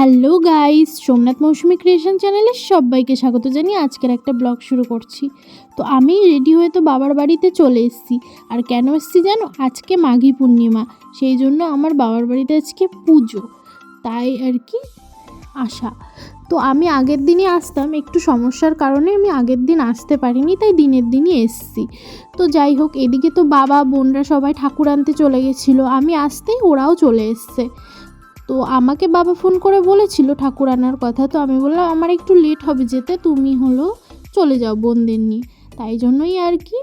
Hello guys, Somnath Mousumi creation চ্যানেলে সবাইকে স্বাগত জানিয়ে আজকের একটা ব্লগ শুরু করছি। তো আমি রেডি হয়ে তো বাবার বাড়িতে চলে এসেছি। আর কেন এসেছি জানো? আজকে মাঘী পূর্ণিমা, সেই জন্য আমার বাবার বাড়িতে আজকে পুজো। তাই আর কি আসা তো আমি আগের দিনই আসতাম, একটু সমস্যার কারণে আমি আগের দিন আসতে পারিনি, তাই দিনের দিনই এসছি। তো যাই হোক, এদিকে তো বাবা, বোনরা সবাই ঠাকুর আনতে চলে গেছিল। আমি আসতেই ওরাও চলে এসছে। তো আমাকে বাবা ফোন করে বলেছিল ঠাকুর আনার কথা, তো আমি বললাম, আমার একটু লেট হবে যেতে, তুমি হলো চলে যাও বোনদের নিয়ে। তাই জন্যই আর কি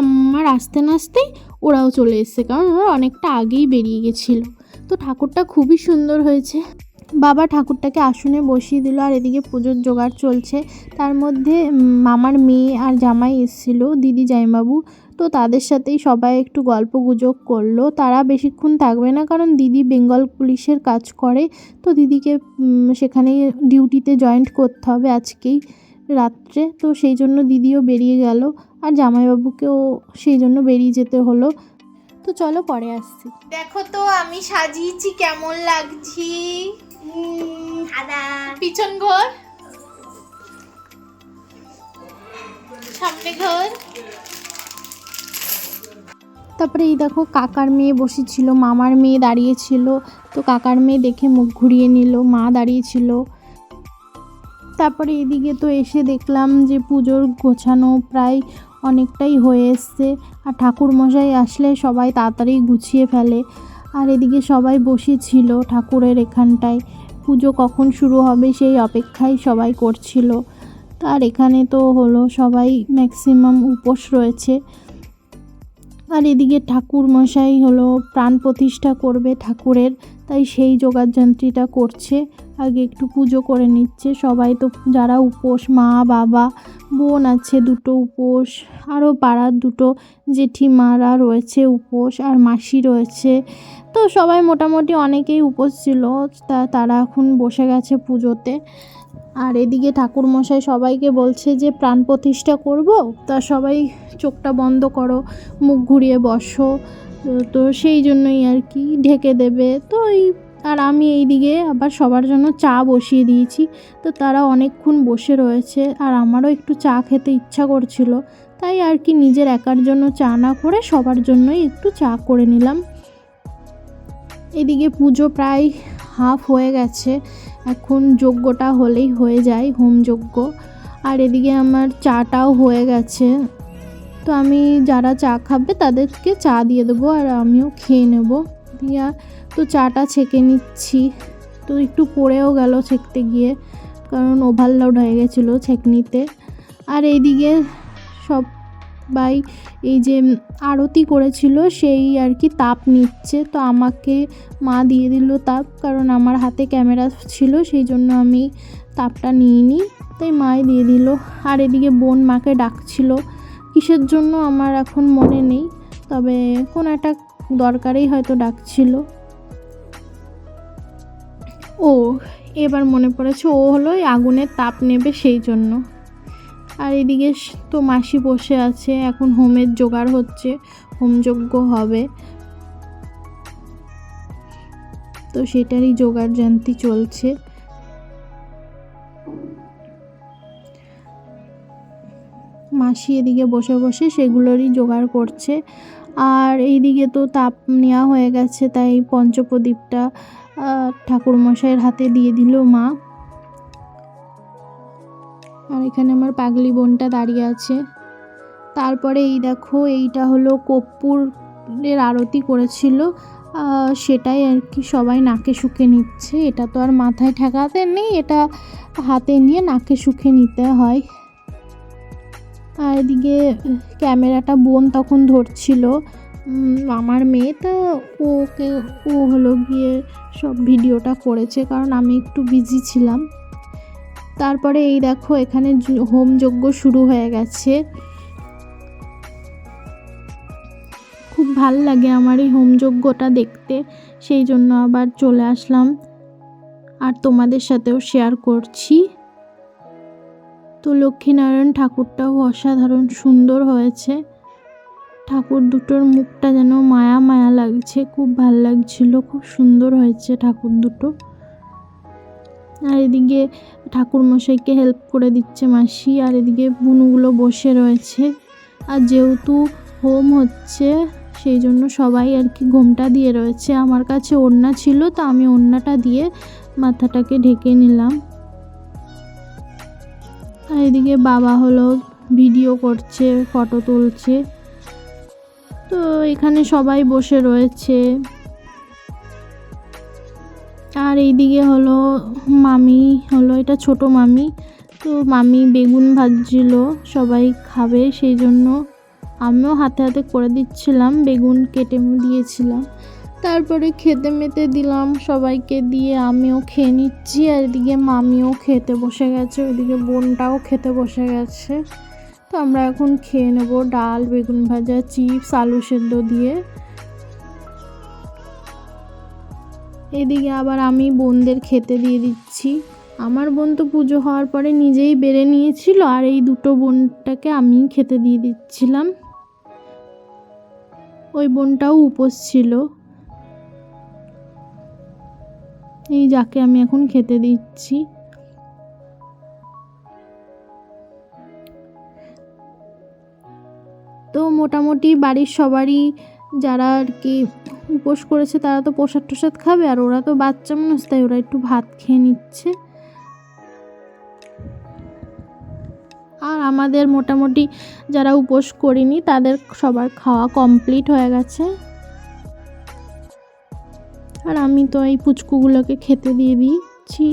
আমার আসতে নাস্তেই ওরাও চলে এসছে, কারণ ওরা অনেকটা আগেই বেরিয়ে গেছিল। তো ঠাকুরটা খুবই সুন্দর হয়েছে। বাবা ঠাকুরটাকে আসনে বসিয়ে দিল আর এদিকে পুজোর জোগাড় চলছে। তার মধ্যে মামার মেয়ে আর জামাই এসেছিল, দিদি জামাইবাবু। তো তাদের সাথেই সবাই একটু গল্প গুজব করল। তারা বেশিক্ষণ থাকবে না কারণ দিদি বেঙ্গল পুলিশের কাজ করে। তো দিদিকে সেখানে ডিউটিতে জয়েন্ট করতে হবে আজকেই রাত্রে। তো সেই জন্য দিদিও বেরিয়ে গেল আর জামাইবাবুকেও সেই জন্য বেরিয়ে যেতে হলো। তো চলো পরে আসছি। দেখো তো আমি সাজিয়েছি, কেমন লাগছি? সাদা। পিছন ঘর। সামনে ঘর। তারপরে এই দেখো কাকার মেয়ে বসেছিল মামার মেয়ে দাঁড়িয়েছিল তো কাকার মেয়ে দেখে মুখ ঘুরিয়ে নিল মা দাঁড়িয়েছিল তারপরে এদিকে তো এসে দেখলাম যে পুজোর গোছানো প্রায় অনেকটাই হয়ে এসছে। আর ঠাকুর মশাই আসলে সবাই তাড়াতাড়ি গুছিয়ে ফেলে। আর এদিকে সবাই বসেছিল ঠাকুরের এখানটায়। পুজো কখন শুরু হবে সেই অপেক্ষাই সবাই করছিল। আর এখানে তো হলো সবাই ম্যাক্সিমাম উপোস রয়েছে। আর এদিকে ঠাকুর মশাই হলো প্রাণ প্রতিষ্ঠা করবে ঠাকুরের, তাই সেই যোগাযন্ত্রীটা করছে। আগে একটু পুজো করে নিচ্ছে। সবাই তো যারা উপোস, মা, বাবা, বোন আছে, দুটো উপোস, আরও পাড়ার দুটো জেঠিমারা রয়েছে উপোস আর মাসি রয়েছে। তো সবাই মোটামুটি অনেকেই উপোস ছিল, তা তারা এখন বসে গেছে পুজোতে। আর এদিকে ঠাকুর মশাই সবাইকে বলছে যে, প্রাণ প্রতিষ্ঠা করব? তা সবাই চোখটা বন্ধ করো, মুখ ঘুরিয়ে বসো। তো সেই জন্যই আর কি ঢেকে দেবে। তো এই আর আমি এইদিকে আবার সবার জন্য চা বসিয়ে দিয়েছি। তো তারা অনেকক্ষণ বসে রয়েছে আর আমারও একটু চা খেতে ইচ্ছা করছিল। তাই আর কি নিজের একার জন্য চা না করে সবার জন্যই একটু চা করে নিলাম। এদিকে পুজো প্রায় হাফ হয়ে গেছে। এখন যজ্ঞটা হলেই হয়ে যায়, হোম যজ্ঞ। আর এদিকে আমার চাটাও হয়ে গেছে। তো আমি যারা চা খাবে তাদেরকে চা দিয়ে দেবো আর আমিও খেয়ে নেব। দিয়া তো চাটা ছেঁকে নিচ্ছি। তো একটু পড়েও গেল ছেঁকতে গিয়ে, কারণ ওভারলোড হয়ে গেছিল ছেঁকনিতে। আর এইদিকে সব বাই এই যে আরতি করেছিল, সেই আর কি তাপ নিচ্ছে। তো আমাকে মা দিয়ে দিল তাপ, কারণ আমার হাতে ক্যামেরা ছিল, সেই জন্য আমি তাপটা নিইনি। তাই মাই দিয়ে দিল। আর এদিকে বোন মাকে ডাকছিল। কিসের জন্য আমার এখন মনে নেই, তবে কোনো একটা দরকারেই হয়তো ডাকছিল। ও, এবার মনে পড়েছে ও হলো আগুনের তাপ নেবে সেই জন্য। আর এদিকে তো মাসি বসে আছে, এখন হোমের জোগাড় হচ্ছে হোমযজ্ঞ হবে। তো সেটারই জোগাড় জানতি চলছে। মাসি এদিকে বসে বসে সেগুলোরই জোগাড় করছে। আর এইদিকে তো তাপ নেওয়া হয়ে গেছে, তাই পঞ্চপ্রদীপটা ঠাকুরমশাইয়ের হাতে দিয়ে দিল মা। আর এখানে আমার পাগলি বোনটা দাঁড়িয়ে আছে। তারপরে এই দেখো, এইটা হলো কর্পূরের আরতি করেছিল। সেটাই আর কি সবাই নাকে শুকে নিচ্ছে। এটা তো আর মাথায় ঠেকাতে নেই, এটা হাতে নিয়ে নাকে শুকে নিতে হয়। আর এদিকে ক্যামেরাটা বোন তখন ধরছিল। আমার মেয়ে তো ওকে, ও হলো গিয়ে সব ভিডিওটা করেছে, কারণ আমি একটু বিজি ছিলাম। তারপরে এই দেখো, এখানে হোম যজ্ঞ শুরু হয়ে গেছে। খুব ভালো লাগে আমার এই হোম যজ্ঞটা দেখতে, সেই জন্য আবার চলে আসলাম। আর তোমাদের সাথেও শেয়ার করছি। তো লক্ষ্মীনারায়ণ ঠাকুরটাও অসাধারণ সুন্দর হয়েছে। ঠাকুর দুটোর মুখটা যেন মায়া মায়া লাগছে, খুব ভালো লাগছিল, খুব সুন্দর হয়েছে ঠাকুর দুটো। আর এদিকে ঠাকুর মশাইকে হেল্প করে দিচ্ছে মাসি, আর এদিকে বুনুগুলো বসে রয়েছে। আর যেহেতু হোম হচ্ছে, সেই জন্য সবাই আর কি ঘোমটা দিয়ে রয়েছে। আমার কাছে ওড়না ছিল, তো আমি ওড়নাটা দিয়ে মাথাটাকে ঢেকে নিলাম। আর এদিকে বাবা হলো ভিডিও করছে ফটো তুলছে। তো এখানে সবাই বসে রয়েছে। আর এইদিকে হলো মামি, হলো এটা ছোট মামি। তো মামি বেগুন ভাজছিল, সবাই খাবে, সেই জন্য আমিও হাতে হাতে করে দিচ্ছিলাম, বেগুন কেটে দিয়েছিলাম। তারপরে খেতে মেতে দিলাম সবাইকে দিয়ে, আমিও খেয়ে নিচ্ছি, আর এদিকে মামিও খেতে বসে গেছে ওইদিকে বোনটাও খেতে বসে গেছে। তো আমরা এখন খেয়ে নেব ডাল, বেগুন ভাজা, চিপস, আলু সেদ্ধ দিয়ে। এদিকে আবার আমি বোনদের খেতে দিয়ে দিচ্ছি। আমার বোন তো পুজো হওয়ার পরে নিজেই বেড়ে নিয়েছিল আর এই দুটো বোনটাকে আমি খেতে দিয়ে দিচ্ছিলাম। ওই বোনটাও উপোস ছিল। এই যাকে আমি এখন খেতে দিচ্ছি। মোটামুটি বাড়ির সবারই যারা আর কি উপোস করেছে তারা তো প্রসাদ টোসাদ খাবে আর ওরা তো বাচ্চা মানুষ, তাই ওরা একটু ভাত খেয়ে নিচ্ছে। আর আমাদের মোটামুটি যারা উপোস করিনি তাদের সবার খাওয়া কমপ্লিট হয়ে গেছে। আর আমি তো এই পুচকুগুলোকে খেতে দিয়ে দিচ্ছি।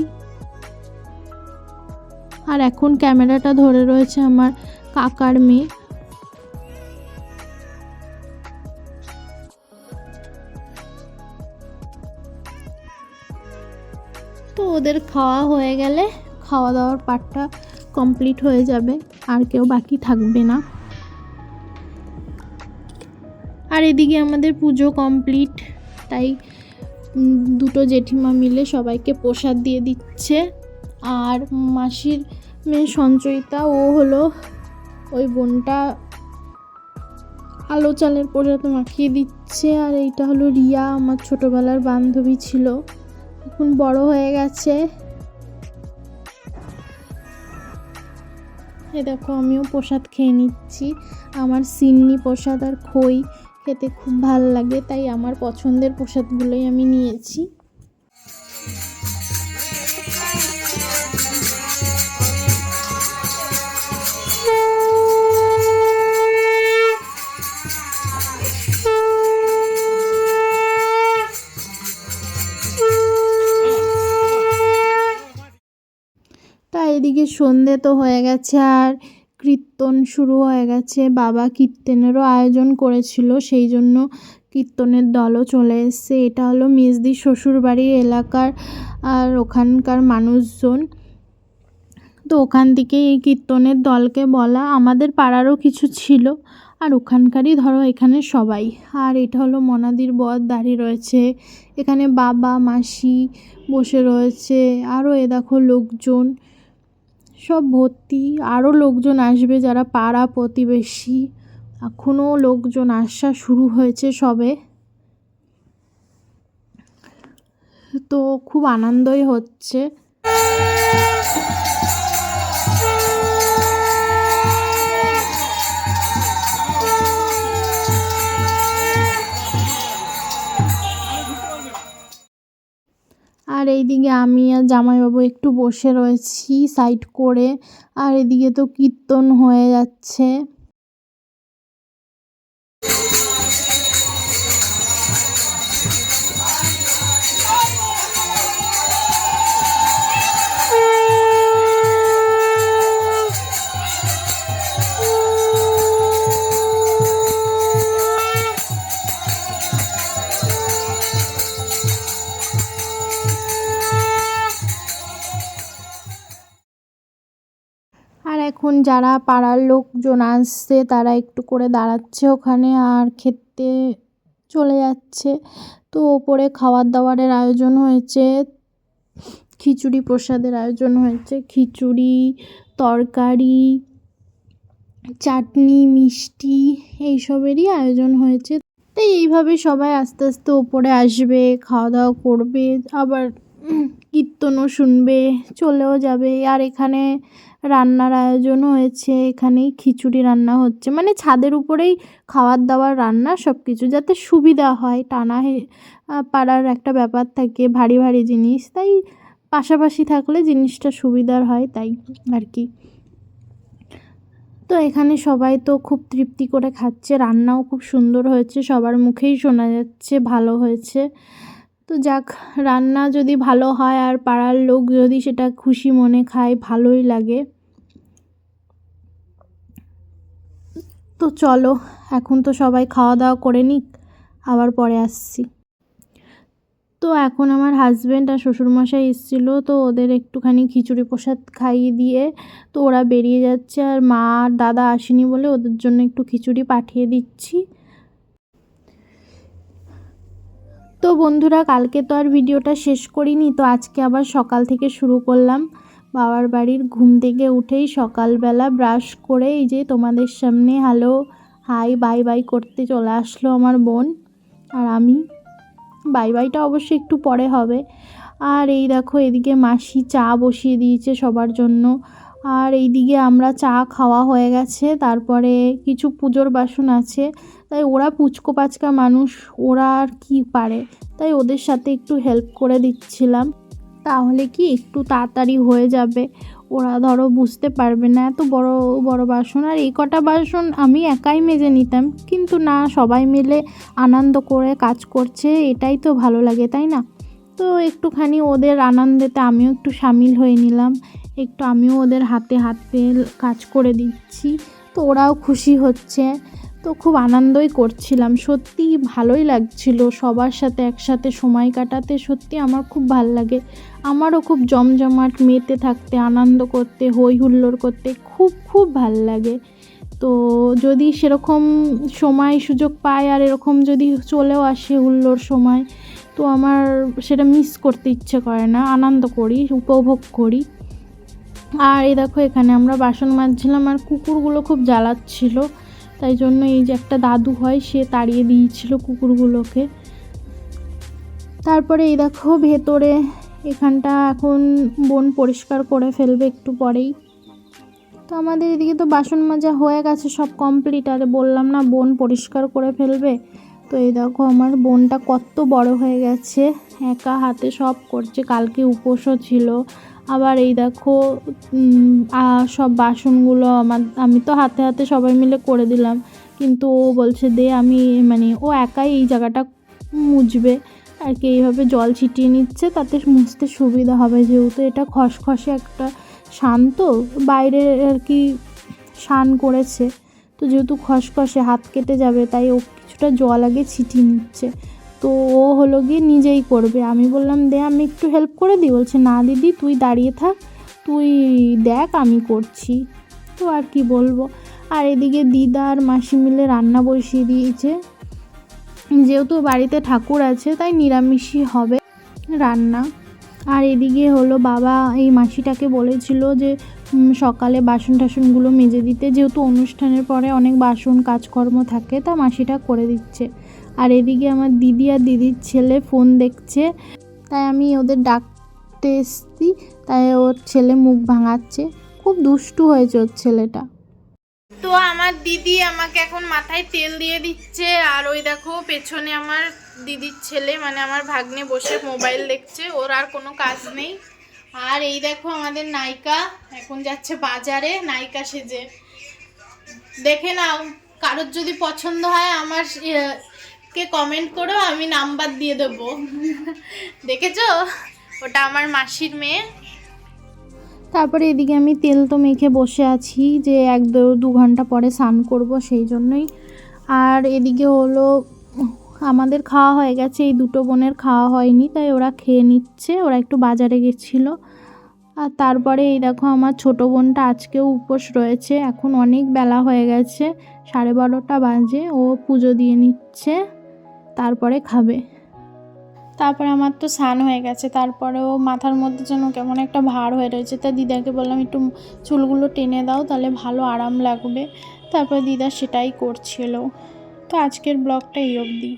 আর এখন ক্যামেরাটা ধরে রয়েছে আমার কাকার মেয়ে। তো ওদের খাওয়া হয়ে গেলে খাওয়া দাওয়ার পার্টটা কমপ্লিট হয়ে যাবে, আর কেউ বাকি থাকবে না। আর এদিকে আমাদের পুজো কমপ্লিট তাই দুটো জেঠিমা মিলে সবাইকে প্রসাদ দিয়ে দিচ্ছে। আর মাসির মেয়ে সঞ্চয়িতা, ও হলো ওই বোনটা আলো চালের প্রসাদ মাখিয়ে দিচ্ছে। আর এইটা হলো রিয়া, আমার ছোটোবেলার বান্ধবী ছিল। এখন বড় হয়ে গেছে। এ দেখো, আমিও প্রসাদ খেয়ে নিচ্ছি। আমার সিন্নি প্রসাদ আর খই খেতে খুব ভালো লাগে, তাই আমার পছন্দের প্রসাদগুলোই আমি নিয়েছি। এদিকে সন্ধে তো হয়ে গেছে আর কীর্তন শুরু হয়ে গেছে। বাবা কীর্তনেরও আয়োজন করেছিল, সেই জন্য কীর্তনের দলও চলে এসছে। এটা হলো মেজদি শ্বশুরবাড়ির এলাকার আর ওখানকার মানুষজন। তো ওখান থেকে এই কীর্তনের দলকে বলা আমাদের পাড়ারও কিছু ছিল আর ওখানকারই ধরো এখানে সবাই। আর এটা হলো মনাদির বর দাঁড়িয়ে রয়েছে। এখানে বাবা, মাসি বসে রয়েছে। আরও এ দেখো লোকজন। সব ভর্তি, আরও লোকজন আসবে যারা পাড়া প্রতিবেশী। এখনও লোকজন আসা শুরু হয়েছে সবে। তো খুব আনন্দই হচ্ছে। আর এইদিকে আমি আর জামাইবাবু একটু বসে রয়েছি সাইড করে। আর এদিকে তো কীর্তন হয়ে যাচ্ছে। এখন যারা পাড়ার লোকজন আসছে, তারা একটু করে দাঁড়াচ্ছে ওখানে আর খেতে চলে যাচ্ছে। তো ওপরে খাওয়ার দাওয়ারের আয়োজন হয়েছে, খিচুড়ি প্রসাদের আয়োজন হয়েছে। খিচুড়ি, তরকারি, চাটনি, মিষ্টি এইসবেরই আয়োজন হয়েছে। তাই এইভাবে সবাই আস্তে আস্তে ওপরে আসবে খাওয়া দাওয়া করবে, আবার কীর্তনও শুনবে, চলেও যাবে। আর এখানে রান্নার আয়োজনও হয়েছে, এখানেই খিচুড়ি রান্না হচ্ছে। মানে ছাদের উপরেই খাওয়ার দাওয়ার রান্না সব কিছু যাতে সুবিধা হয়, টানা পাড়ার একটা ব্যাপার থাকে, ভারী ভারী জিনিস। তাই পাশাপাশি থাকলে জিনিসটা সুবিধার হয়, তাই আর কি। তো এখানে সবাই তো খুব তৃপ্তি করে খাচ্ছে, রান্নাও খুব সুন্দর হয়েছে, সবার মুখেই শোনা যাচ্ছে, ভালো হয়েছে। তো যাক, রান্না যদি ভালো হয় আর পাড়ার লোক যদি সেটা খুশি মনে খায়, ভালোই লাগে। তো চলো, এখন তো সবাই খাওয়া দাওয়া করে নিক, আবার পরে আসছি। তো এখন আমার হাজব্যান্ড আর শ্বশুরমশাই এসেছিল, তো ওদের একটুখানি খিচুড়ি প্রসাদ খাইয়ে দিয়ে, তো ওরা বেরিয়ে যাচ্ছে আর মা আর দাদা আসেনি বলে ওদের জন্য একটু খিচুড়ি পাঠিয়ে দিচ্ছি। তো বন্ধুরা, কালকে তো আর ভিডিওটা শেষ করিনি, তো আজকে আবার সকাল থেকে শুরু করলাম। বাবার বাড়ির ঘুম থেকে উঠেই সকালবেলা ব্রাশ করে এই যে তোমাদের সামনে হ্যালো হাই বাই বাই করতে চলে আসলো আমার বোন। আর আমি বাই বাইটা অবশ্যই একটু পরে হবে। আর এই দেখো, এদিকে মাসি চা বসিয়ে দিয়েছে সবার জন্য। আর এইদিকে আমরা চা খাওয়া হয়ে গেছে, তারপরে কিছু পুজোর বাসন আছে। তাই ওরা পুচকো পাচকা মানুষ, ওরা আর কি পারে? তাই ওদের সাথে একটু হেল্প করে দিচ্ছিলাম। তাহলে কি একটু তাড়াতাড়ি হয়ে যাবে? ওরা ধরো বুঝতে পারবে না। এত বড় বড় বাসন। আর এই কটা বাসন আমি একাই মেজে নিতাম। কিন্তু না, সবাই মিলে আনন্দ করে কাজ করছে, এটাই তো ভালো লাগে, তাই না? তো একটুখানি ওদের আনন্দেতে আমিও একটু সামিল হয়ে নিলাম। একটু আমিও ওদের হাতে হাতে কাজ করে দিচ্ছি। তো ওরাও খুশি হচ্ছে। তো খুব আনন্দই করছিলাম। সত্যি ভালোই লাগছিল সবার সাথে একসাথে সময় কাটাতে। সত্যি আমার খুব ভালো লাগে। আমারও খুব জমজমাট মেতে থাকতে, আনন্দ করতে হই হুল্লোড় করতে খুব খুব ভালো লাগে। তো যদি সেরকম সময় সুযোগ পায় আর এরকম যদি চলেও আসে হুল্লোড় সময়, তো আমার সেটা মিস করতে ইচ্ছে করে না। আনন্দ করি, উপভোগ করি। আর এই দেখো এখানে আমরা বাসন মাজছিলাম আর কুকুরগুলো খুব জ্বালাচ্ছিল। তাই জন্য এই যে একটা দাদু হয়, সে তাড়িয়ে দিয়েছিল কুকুরগুলোকে। তারপরে এই দেখো ভেতরে, এখানটা এখন বোন পরিষ্কার করে ফেলবে একটু পরেই। তো আমাদের এদিকে তো বাসন মাজা হয়ে গেছে, সব কমপ্লিট আর বললাম না বোন পরিষ্কার করে ফেলবে। তো এই দেখো আমার বোনটা কত বড় হয়ে গেছে, একা হাতে সব করছে, কালকে উপোসও ছিল। আবার এই দেখো সব বাসনগুলো আমার, আমি তো হাতে হাতে সবাই মিলে করে দিলাম। কিন্তু ও বলছে, দে, আমি মানে ও একাই এই জায়গাটা মুছবে। আর কি, এইভাবে জল ছিটিয়ে নিচ্ছে, তাতে মুছতে সুবিধা হবে। যেহেতু এটা খসখসে একটা শান্ত বাইরে আর কি শান করেছে। তো যেহেতু খসখসে, হাত কেটে যাবে, তাই ও কিছুটা জল আগে ছিটিয়ে নিচ্ছে। তো ও হলো গিয়ে নিজেই করবে। আমি বললাম, দে, আমি একটু হেল্প করে দিই। বলছে, না দিদি, তুই দাঁড়িয়ে থাক, তুই দেখ আমি করছি। তো আর কি বলব। আর এদিকে দিদা আর মাসি মিলে রান্না বসিয়ে দিয়েছে। যেহেতু বাড়িতে ঠাকুর আছে, তাই নিরামিষই হবে রান্না। আর এদিকে হলো বাবা, এই মাসিটাকে বলেছিল যে সকালে বাসন টাসনগুলো মেজে দিতে। যেহেতু অনুষ্ঠানের পরে অনেক বাসন কাজকর্ম থাকে, তা মাসিটা করে দিচ্ছে। আর এদিকে আমার দিদি আর দিদির ছেলে ফোন দেখছে। তাই আমি ওদের ডাকতে এসছি তাই ওর ছেলে মুখ ভাঙাচ্ছে। খুব দুষ্টু হয়েছে ওর ছেলেটা। তো আমার দিদি আমাকে এখন মাথায় তেল দিয়ে দিচ্ছে আর ওই দেখো পেছনে আমার দিদির ছেলে মানে আমার ভাগ্নে বসে মোবাইল দেখছে ওর আর কোনো কাজ নেই। আর এই দেখো আমাদের নায়িকা এখন যাচ্ছে বাজারে নায়িকা সেজে। দেখে নাও কারোর যদি পছন্দ হয় আমার আহ, কে কমেন্ট করো, আমি নাম্বার দিয়ে দেবো। দেখেছ? ওটা আমার মাসির মেয়ে। তারপরে এদিকে আমি তেল তো মেখে বসে আছি, যে এক দু ঘণ্টা পরে স্নান করব সেই জন্যই। আর এদিকে হলো, আমাদের খাওয়া হয়ে গেছে, এই দুটো বোনের খাওয়া হয়নি, তাই ওরা খেয়ে নিচ্ছে, ওরা একটু বাজারে গেছিল। আর তারপরে এই দেখো, আমার ছোটো বোনটা আজকেও উপোস রয়েছে, এখন অনেক বেলা হয়ে গেছে, সাড়ে বারোটা বাজে, ও পুজো দিয়ে নিচ্ছে। তারপরে খাবে। তারপরে আমার তো স্নান হয়ে গেছে, তারপরেও মাথার মধ্যে যেন কেমন একটা ভার হয়ে রয়েছে। তা দিদাকে বললাম, একটু চুলগুলো টেনে দাও, তাহলে ভালো আরাম লাগবে। তারপরে দিদা সেটাই করছিল। তো আজকের ব্লগটা এই অবধি।